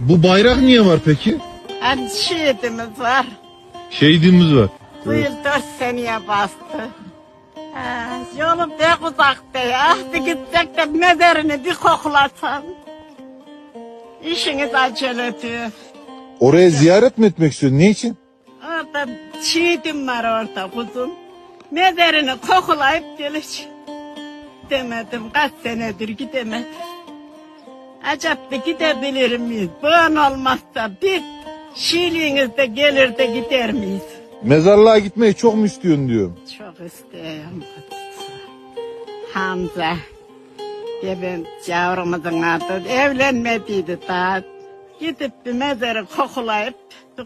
Bu bayrak niye var peki? Hani şehidimiz var. Şehidimiz var. Bu yıl dört seneye bastı. Ha, yolum pek uzakta ya. Hadi gitsek de mezarını bir koklasan. İşiniz acele diyor. Oraya ziyaret mi etmek istiyorsun? Ne için? Orada şehidim var orada kuzum. Mezarını koklayıp geleceğim. Demedim kaç senedir gidemedim. Acaba gidebilir miyiz? Bugün olmazsa bir şiirliğinizde gelir de gider miyiz? Mezarlığa gitmeyi çok mu istiyorsun diyorum. Çok isterim. Hamza. Gebin yavrumuzun adı evlenmediydi daha. Gidip bir mezarı kokulayıp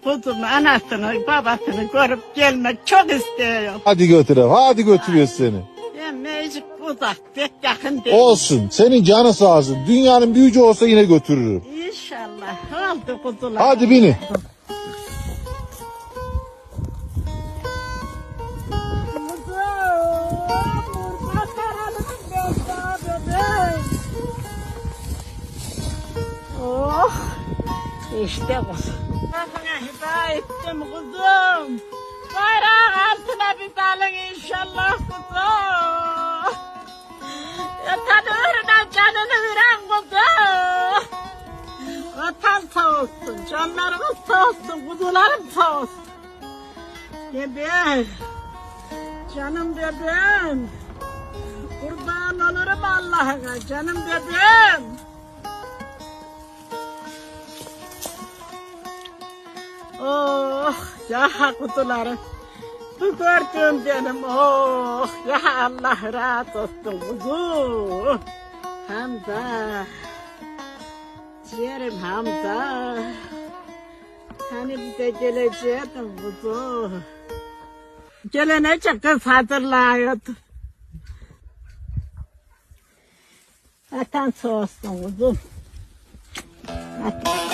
kuzumu, anasını, babasını görüp gelmek çok istiyorum. Hadi götürelim. Hadi götürüyoruz seni. Uzak, pek yakın değil. Olsun. Senin canı sağ olsun. Dünyanın büyücü olsa yine götürürüm. İnşallah. Oldu kuzular. Hadi binin. Oh, işte bu. Kafana hidayettim kuzum. Bayrağın Vatan sağ olsun, canlarımız sağ olsun, kuzularım sağ olsun. Bebeğim, canım bebeğim. Kurban olurum Allah'ına, canım bebeğim. Oh ya kutularım. Bu gördüğüm benim oh ya Allah razı olsun kuzu. Hamza yerim Hamza. Hani bize gelecektin kuzu. Gelenecek kız hazırlıyordu. Vatan soğusun kuzum. Vatan.